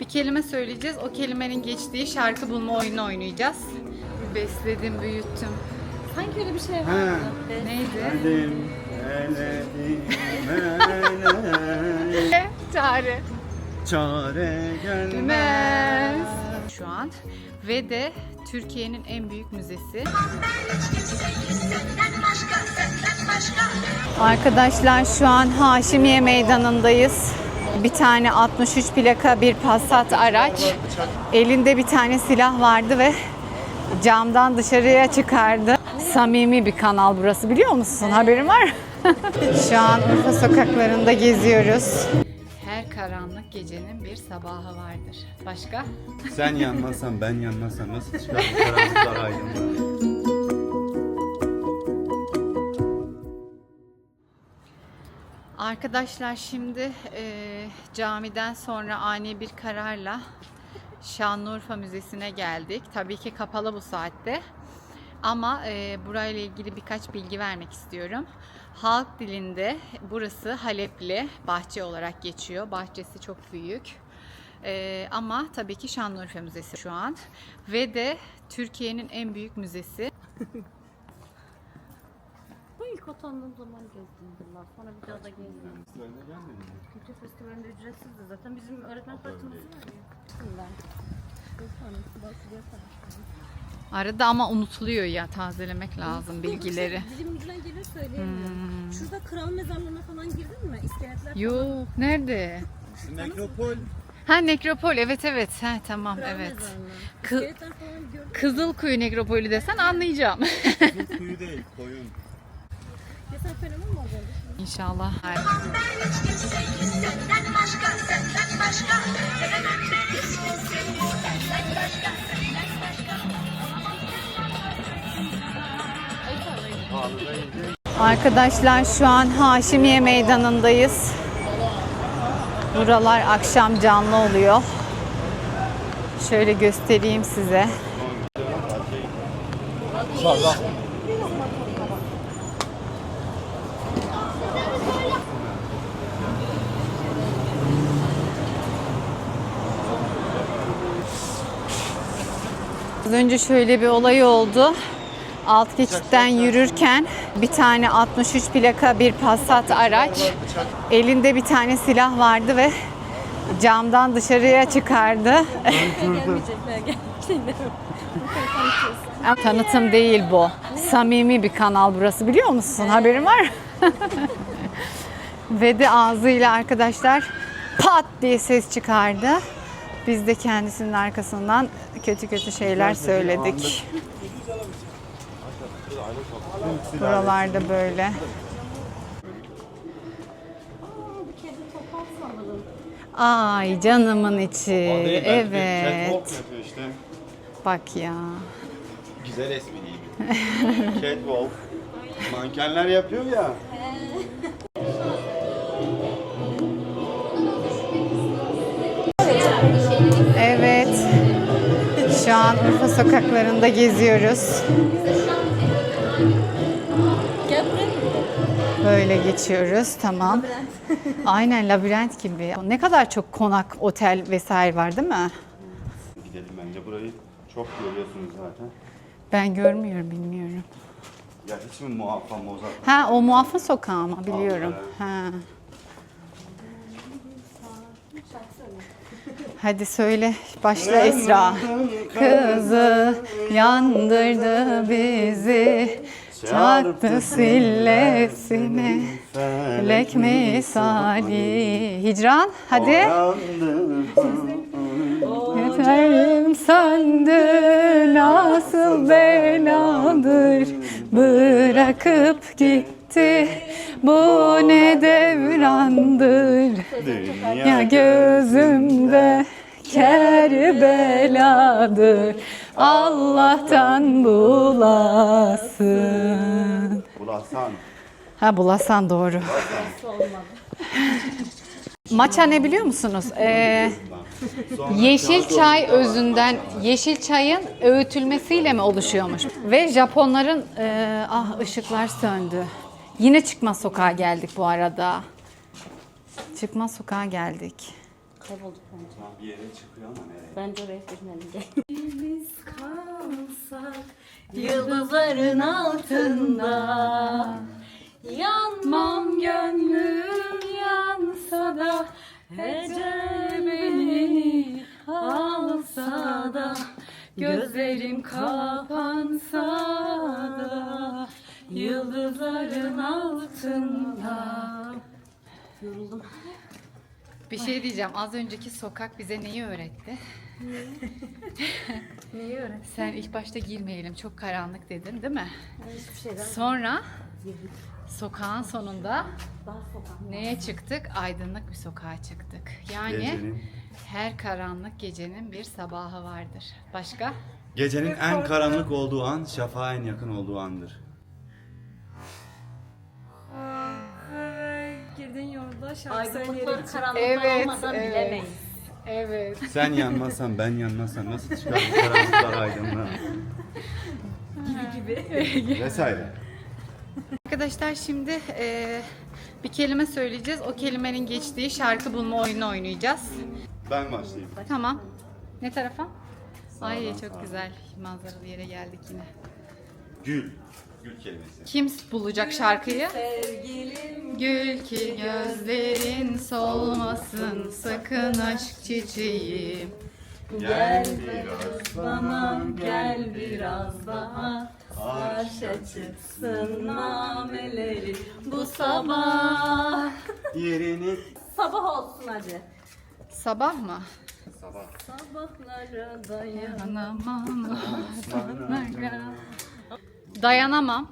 Bir kelime söyleyeceğiz. O kelimenin geçtiği şarkı bulma oyunu oynayacağız. Besledim, büyüttüm. Sanki öyle bir şey vardı. Neydi? Elim, eledim, ele, Çare. çare gelmez. Şu an ve de Türkiye'nin en büyük müzesi. Arkadaşlar şu an Haşimiye Meydanı'ndayız. Bir tane 63 plaka bir Passat araç. Elinde bir tane silah vardı ve camdan dışarıya çıkardı. Samimi bir kanal burası biliyor musun? Haberin var? Şu an Urfa sokaklarında geziyoruz. Her karanlık gecenin bir sabahı vardır. Başka? Sen yanmazsan ben yanmazsam nasıl çıkar bu karanlıklar aydınlığa? Arkadaşlar şimdi e, camiden sonra ani bir kararla Şanlıurfa Müzesi'ne geldik. Tabii ki kapalı bu saatte. Ama e, burayla ilgili birkaç bilgi vermek istiyorum. Halk dilinde burası Halepli bahçe olarak geçiyor. Bahçesi çok büyük. E, ama tabii ki Şanlıurfa Müzesi şu an. Ve de Türkiye'nin en büyük müzesi. İlk utandığım zaman gezdim bunlar. Sonra bir daha da gezdim. Kültür festivalinde ücretsizdi zaten. Bizim öğretmen kartımız var ya. Ben. Arada ama unutuluyor ya tazelemek lazım bilgileri. Dilim ucundan gelir söyleyemiyorum. Şurada kral mezarlığına falan girdin mi? İskeletler Yok nerede? Nekropol. Ha nekropol evet evet. Ha tamam kral evet. mezarlığı. Kı- İskeletler falan. Kızılkuyu nekropolü desen anlayacağım. Kuyu değil, koyun. Ya sen fenomen mi olacaksın? İnşallah. Arkadaşlar şu an Haşimiye Meydanı'ndayız. Buralar akşam canlı oluyor. Şöyle göstereyim size. Az önce şöyle bir olay oldu. Alt geçitten yürürken bir tane 63 plaka bir Passat araç. Elinde bir tane silah vardı ve camdan dışarıya çıkardı. Tanıtım değil bu. Samimi bir kanal burası biliyor musun? Haberin var mı? Ve de ağzıyla arkadaşlar pat diye ses çıkardı. Biz de kendisinin arkasından kötü kötü şeyler söyledik. Buralarda böyle. Ay canımın içi. Evet. işte. Bak ya. Güzel espriydi. Catwalk. Mankenler yapıyor ya. Şu an Urfa sokaklarında geziyoruz. Böyle geçiyoruz. Tamam. Aynen labirent gibi. Ne kadar çok konak, otel vesaire var değil mi? Gidelim bence burayı çok görüyorsunuz zaten. Ben görmüyorum, bilmiyorum. Ya hiç mi muaffa mozart? Ha o muaffa sokağı mı biliyorum. Ha. Hadi söyle. Başla Esra. Kızı yandırdı bizi. Çarptı sillesine. Felek misali. Hicran hadi. Yeterim söndü nasıl beladır Bırakıp gitti bu ne devrandır Ya gözümde Kerbeladır Allah'tan bulasın Bulasan. Ha bulasan doğru. Maça ne biliyor musunuz? Ee, yeşil çay özünden, yeşil çayın öğütülmesiyle mi oluşuyormuş? Ve Japonların, e, ah ışıklar söndü. Yine çıkmaz sokağa geldik bu arada. Çıkmaz sokağa geldik. Kaybolduk bence. Bir yere çıkıyor ama nereye? Bence oraya sürünelim. Biz kalsak yıldızların altında Yanmam gönlüm yansa da Ecel beni alsa da Gözlerim kapansa da Yıldızların Yoruldum. Bir şey diyeceğim. Az önceki sokak bize neyi öğretti? Neyi öğren? Sen ilk başta girmeyelim. Çok karanlık dedin değil mi? Hiçbir şeyden Sonra sokağın sonunda daha sokak. neye çıktık? Aydınlık bir sokağa çıktık. Yani Gecenin, her karanlık gecenin bir sabahı vardır. Başka? gecenin en karanlık olduğu an şafağa en yakın olduğu andır. Girdiğin yolda şarkı Aydınlıkları söyleyerek karanlıklar Evet, olmadan evet. bilemeyiz. Evet. Sen yanmazsan ben yanmazsam nasıl çıkar bu karanlıklar aydınlığa? gibi. Vesaire. Arkadaşlar şimdi eee, bir kelime söyleyeceğiz. O kelimenin geçtiği şarkı bulma oyunu oynayacağız. Ben başlayayım. Tamam. Ne tarafa? Ay Sağdan, çok sağdan. güzel. Manzaralı yere geldik yine. Gül. Gül kelimesi. Kim bulacak şarkıyı? Sevgilim Gül ki gözlerin solmasın sakın aşk çiçeğim. gel biraz bana gel biraz daha Arşa çıksın nameleri bu sabah Yerini Sabah olsun hadi Sabah mı? sabah. Sabahlara dayan Dayanamam. Dayanamam.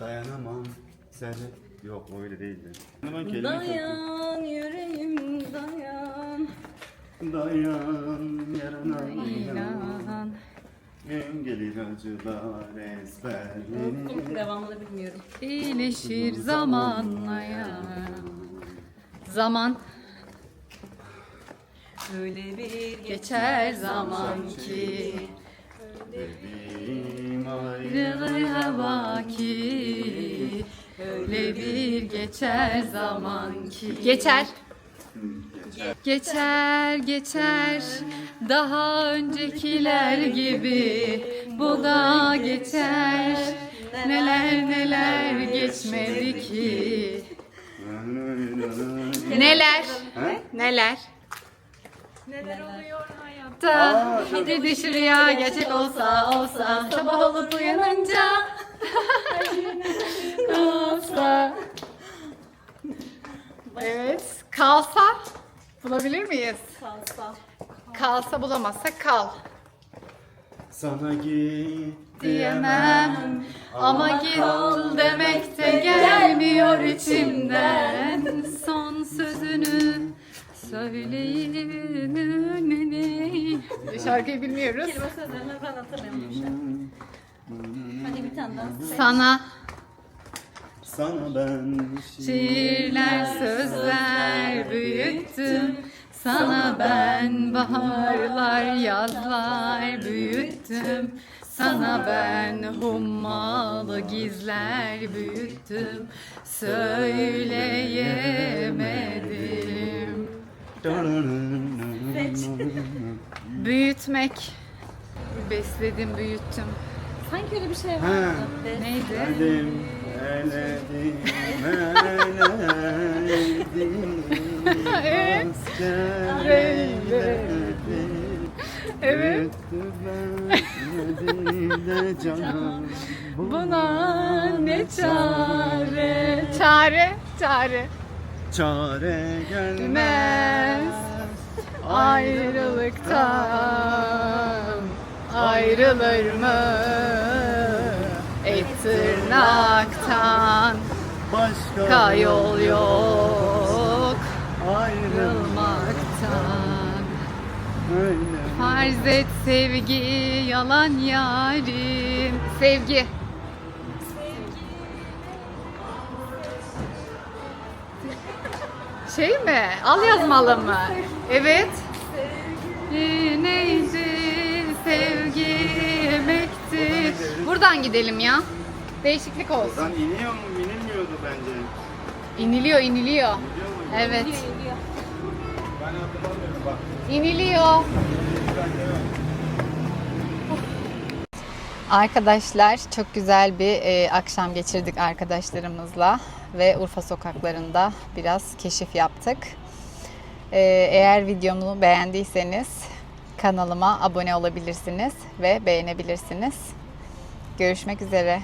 Dayanamam. Sen Yok o öyle değildi. Ben kelime Dayan yüreğim dayan Dayan yarına inan. Gelir acılar ezberlenir. Unuttum devamını bilmiyorum İyileşir zamanla ya. Zaman Öyle bir geçer zaman ki Bebeğim Ayrılığa vaki Öyle bir geçer zaman ki. Geçer. Geçer geçer. Daha öncekiler gibi Bu da geçer. Neler neler geçmedi ki. Neler? Neler neler oluyor hayatta. Da bir diş rüya gerçek olsa olsa. Sabah olup uyanınca. Olsa. Evet kalsa bulabilir miyiz? kalsa. Kalsa bulamazsak kal. Sana git diyemem Ama git demek de gelmiyor içimden. Son sözünü söyleyeyim Şarkıyı bilmiyoruz. Kelime sözlerini ben hatırlamıyorum. Hadi bir tane daha. Sana Sana ben şiirler sözler büyüttüm. Sana ben baharlar yazlar büyüttüm. Sana ben hummalı gizler büyüttüm. Söyleyemedim Büyütmek Besledim büyüttüm Sanki öyle bir şey vardı. Neydi? Eledim, eledim, eledim. Evet. Evet. Buna ne çare? Çare, çare. Çare Gelmez. Ayrılıktan ayrılır mı? Et tırnaktan Başka yol yok Ayrılmak Ayrılmaktan. Farz et sevgi yalan yarim Sevgi Şey mi? Al yazmalı mı? Evet. Sevgi neydi? Sevgi emektir. Buradan gidelim ya. Değişiklik olsun. Buradan iniyor mu? İnilmiyordu bence. İniliyor, iniliyor. İniyor mu? Evet. İniliyor. Arkadaşlar çok güzel bir e, akşam geçirdik arkadaşlarımızla ve Urfa sokaklarında biraz keşif yaptık. E, eğer videomu beğendiyseniz kanalıma abone olabilirsiniz ve beğenebilirsiniz. Görüşmek üzere.